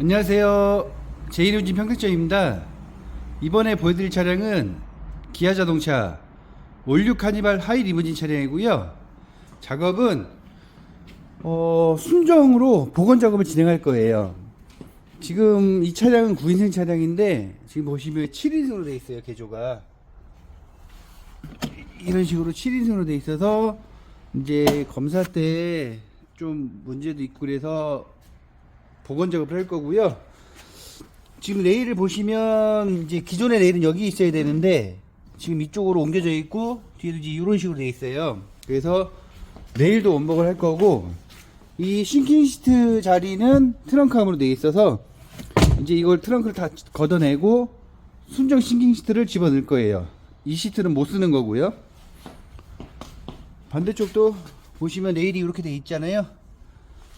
안녕하세요. 제이루진 평택점입니다. 이번에 보여드릴 차량은 기아 자동차 올류 카니발 하이 리무진 차량이고요. 작업은 어, 순정으로 복원 작업을 진행할 거예요. 지금 이 차량은 9인승 차량인데 지금 보시면 7인승으로 되어 있어요. 개조가 이런 식으로 7인승으로 되어 있어서 이제 검사 때 좀 문제도 있고 그래서 복원 작업을 할 거고요. 지금 레일을 보시면 이제 기존의 레일은 여기 있어야 되는데 지금 이쪽으로 옮겨져 있고 뒤에도 이제 이런 식으로 되어 있어요. 그래서 레일도 원복을 할 거고 이 싱킹 시트 자리는 트렁크함으로 되어 있어서 이제 이걸 트렁크를 다 걷어내고 순정 싱킹 시트를 집어넣을 거예요. 이 시트는 못 쓰는 거고요. 반대쪽도 보시면 레일이 이렇게 돼 있잖아요.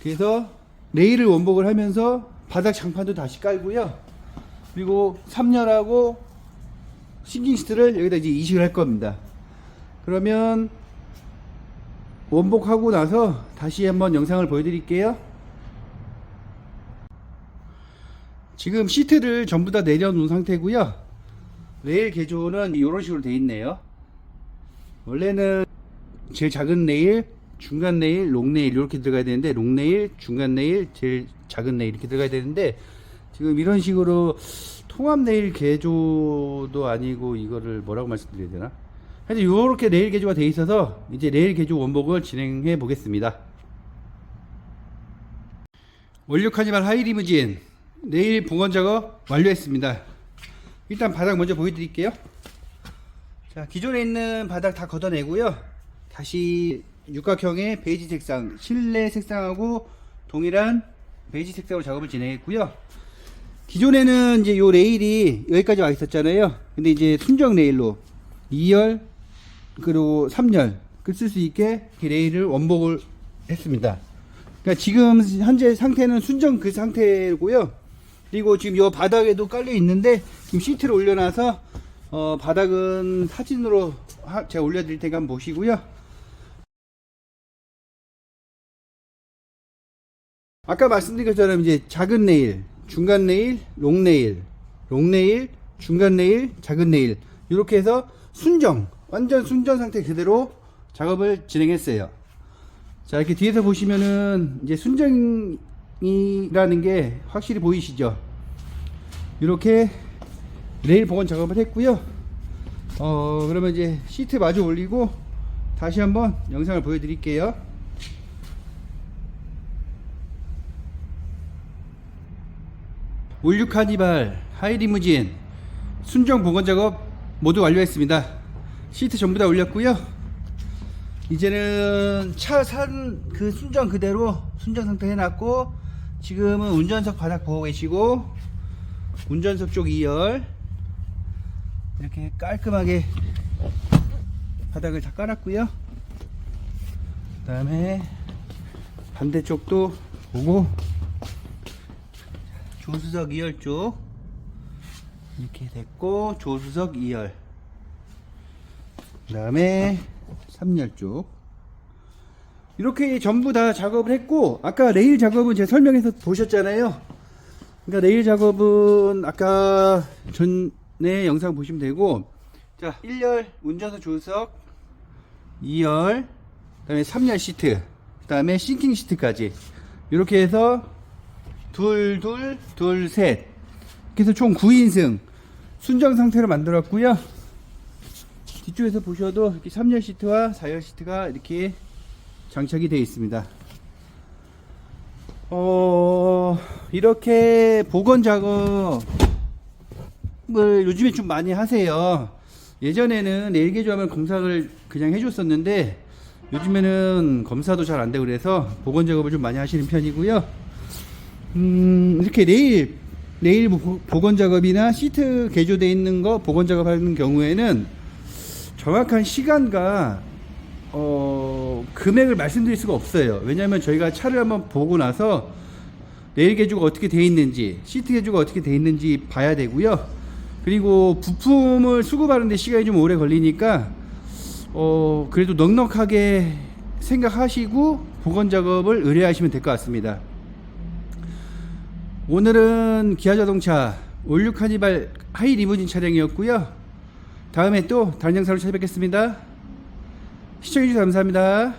그래서 레일을 원복을 하면서 바닥 장판도 다시 깔고요. 그리고 3열하고 싱킹 시트를 여기다 이제 이식을 할 겁니다. 그러면 원복하고 나서 다시 한번 영상을 보여드릴게요. 지금 시트를 전부 다 내려놓은 상태고요. 레일 개조는 이런 식으로 돼 있네요. 원래는 제일 작은 레일, 중간 레일, 롱 레일 이렇게 들어가야 되는데 롱 레일, 중간 레일, 제일 작은 레일 이렇게 들어가야 되는데 지금 이런 식으로 통합 레일 개조도 아니고 이거를 뭐라고 말씀드려야 되나? 하여튼 이렇게 레일 개조가 돼 있어서 이제 레일 개조 원복을 진행해 보겠습니다. 원료 카니발 하이 리무진 레일 복원 작업 완료했습니다. 일단 바닥 먼저 보여드릴게요. 자 기존에 있는 바닥 다 걷어내고요. 다시 육각형의 베이지 색상, 실내 색상하고 동일한 베이지 색상으로 작업을 진행했고요. 기존에는 이제 요 레일이 여기까지 와 있었잖아요. 근데 이제 순정 레일로 2열 그리고 3열 쓸 수 있게 이 레일을 원복을 했습니다. 그러니까 지금 현재 상태는 순정 그 상태고요. 그리고 지금 요 바닥에도 깔려 있는데 지금 시트를 올려놔서 어, 바닥은 사진으로 하- 제가 올려드릴 테니까 한번 보시고요. 아까 말씀드린 것처럼 이제 작은 네일, 중간 네일, 롱 네일, 롱 네일, 중간 네일, 작은 네일 이렇게 해서 순정, 완전 순정 상태 그대로 작업을 진행했어요. 자 이렇게 뒤에서 보시면은 이제 순정이라는 게 확실히 보이시죠? 이렇게 레일 복원 작업을 했고요. 어 그러면 이제 시트 마주 올리고 다시 한번 영상을 보여드릴게요. 올류 카니발 하이리무진 순정 복원 작업 모두 완료했습니다. 시트 전부 다 올렸고요. 이제는 차 산 그 순정 그대로 순정 상태 해놨고 지금은 운전석 바닥 보고 계시고 운전석 쪽 2열 이렇게 깔끔하게 바닥을 다 깔았고요. 그 다음에 반대쪽도 보고 조수석 2열 쪽 이렇게 됐고 조수석 2열. 그 다음에 3열 쪽 이렇게 전부 다 작업을 했고 아까 레일 작업은 제가 설명해서 보셨잖아요. 그러니까 레일 작업은 아까 전에 영상 보시면 되고 자 1열 운전석 조수석 2열 그 다음에 3열 시트 그 다음에 싱킹 시트까지. 이렇게 해서 둘, 둘, 둘, 셋. 그래서 총 9인승 순정 상태로 만들었고요. 뒤쪽에서 보셔도 이렇게 3열 시트와 4열 시트가 이렇게 장착이 되어 있습니다. 어, 이렇게 복원 작업을 요즘에 좀 많이 하세요. 예전에는 레일 개조하면 검사를 그냥 해줬었는데 요즘에는 검사도 잘 안 되고 그래서 복원 작업을 좀 많이 하시는 편이고요. 음, 이렇게 레일, 레일 보- 복원 작업이나 시트 개조되어 있는 거 복원 작업하는 경우에는 정확한 시간과 어, 금액을 말씀드릴 수가 없어요. 왜냐하면 저희가 차를 한번 보고 나서 레일 개조가 어떻게 되어 있는지, 시트 개조가 어떻게 되어 있는지 봐야 되고요. 그리고 부품을 수급하는데 시간이 좀 오래 걸리니까 어, 그래도 넉넉하게 생각하시고 복원 작업을 의뢰하시면 될 것 같습니다. 오늘은 기아자동차 올류 카니발 하이 리무진 차량이었고요. 다음에 또 다른 영상으로 찾아뵙겠습니다. 시청해주셔서 감사합니다.